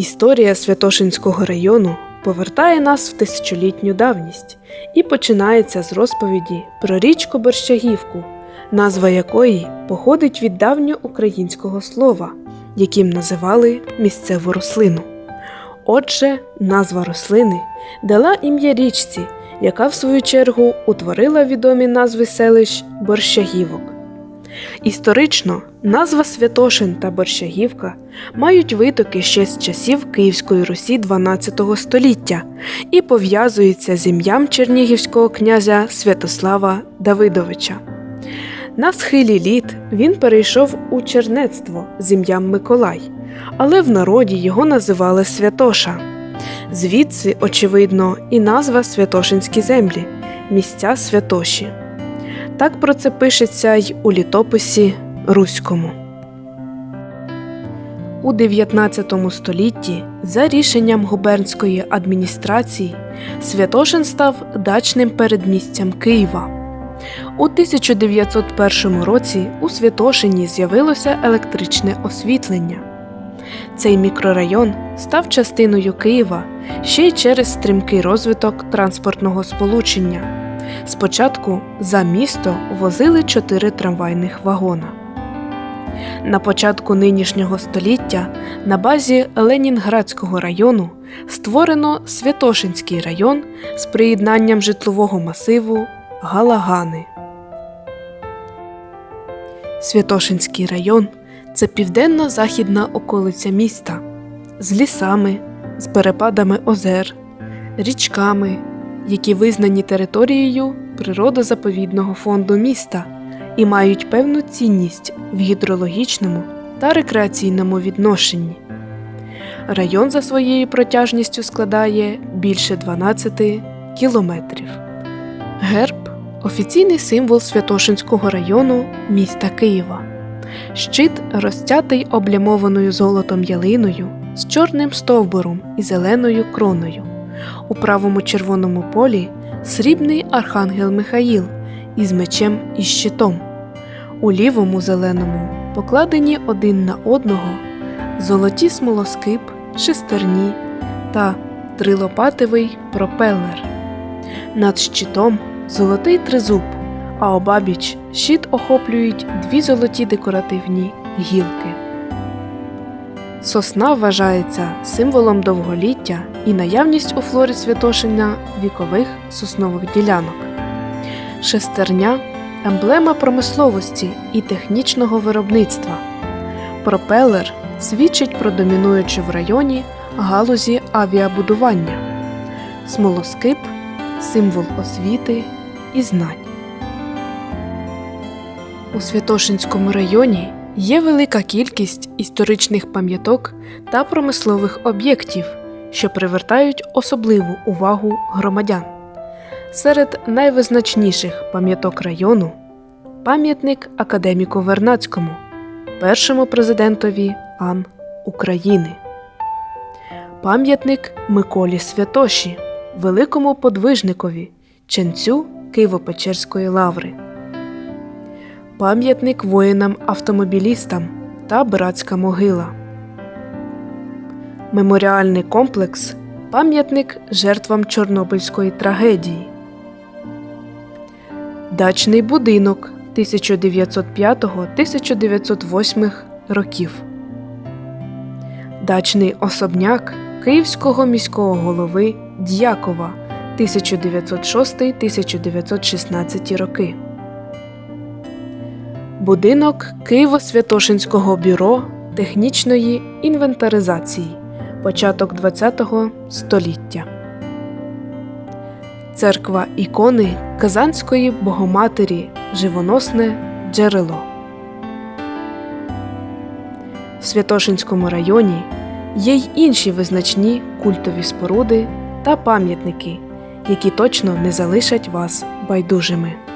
Історія Святошинського району повертає нас в тисячолітню давність і починається з розповіді про річку Борщагівку, назва якої походить від давньоукраїнського слова, яким називали місцеву рослину. Отже, назва рослини дала ім'я річці, яка в свою чергу утворила відомі назви селищ Борщагівок. Історично назва Святошин та Борщагівка мають витоки ще з часів Київської Русі 12 століття і пов'язуються з ім'ям чернігівського князя Святослава Давидовича. На схилі літ він перейшов у чернецтво з ім'ям Миколай, але в народі його називали Святоша. Звідси, очевидно, і назва Святошинські землі місця святоші. Так про це пишеться й у літописі Руському. У 19 столітті за рішенням губернської адміністрації Святошин став дачним передмістям Києва. У 1901 році у Святошині з'явилося електричне освітлення. Цей мікрорайон став частиною Києва ще й через стрімкий розвиток транспортного сполучення. Спочатку за місто возили чотири трамвайних вагона. На початку нинішнього століття на базі Ленінградського району створено Святошинський район з приєднанням житлового масиву Галагани. Святошинський район це південно-західна околиця міста з лісами, з перепадами озер, річками, які визнані територією природозаповідного фонду міста і мають певну цінність в гідрологічному та рекреаційному відношенні. Район за своєю протяжністю складає більше 12 кілометрів. Герб офіційний символ Святошинського району міста Києва. Щит розтятий облямованою золотом ялиною з чорним стовбуром і зеленою кроною. У правому червоному полі срібний архангел Михаїл із мечем і щитом. У лівому зеленому покладені один на одного золоті смолоскип, шестерні та трилопативий пропелер. Над щитом золотий тризуб, а обабіч щит охоплюють дві золоті декоративні гілки. Сосна вважається символом довголіття і наявність у флорі Святошина вікових соснових ділянок. Шестерня емблема промисловості і технічного виробництва. Пропелер свідчить про домінуючу в районі галузі авіабудування. Смолоскип символ освіти і знань. У Святошинському районі є велика кількість історичних пам'яток та промислових об'єктів, що привертають особливу увагу громадян. Серед найвизначніших пам'яток району пам'ятник академіку Вернацькому, першому президентові Ан. України, пам'ятник Миколі Святоші, великому подвижникові, ченцю Києво-Печерської лаври пам'ятник воїнам-автомобілістам та братська могила. Меморіальний комплекс пам'ятник жертвам Чорнобильської трагедії. Дачний будинок 1905-1908 років. Дачний особняк Київського міського голови Д'якова 1906-1916 роки. Будинок Києво-Святошинського бюро технічної інвентаризації початок ХХ століття. Церква ікони Казанської Богоматері Живоносне джерело. В Святошинському районі є й інші визначні культові споруди та пам'ятники, які точно не залишать вас байдужими.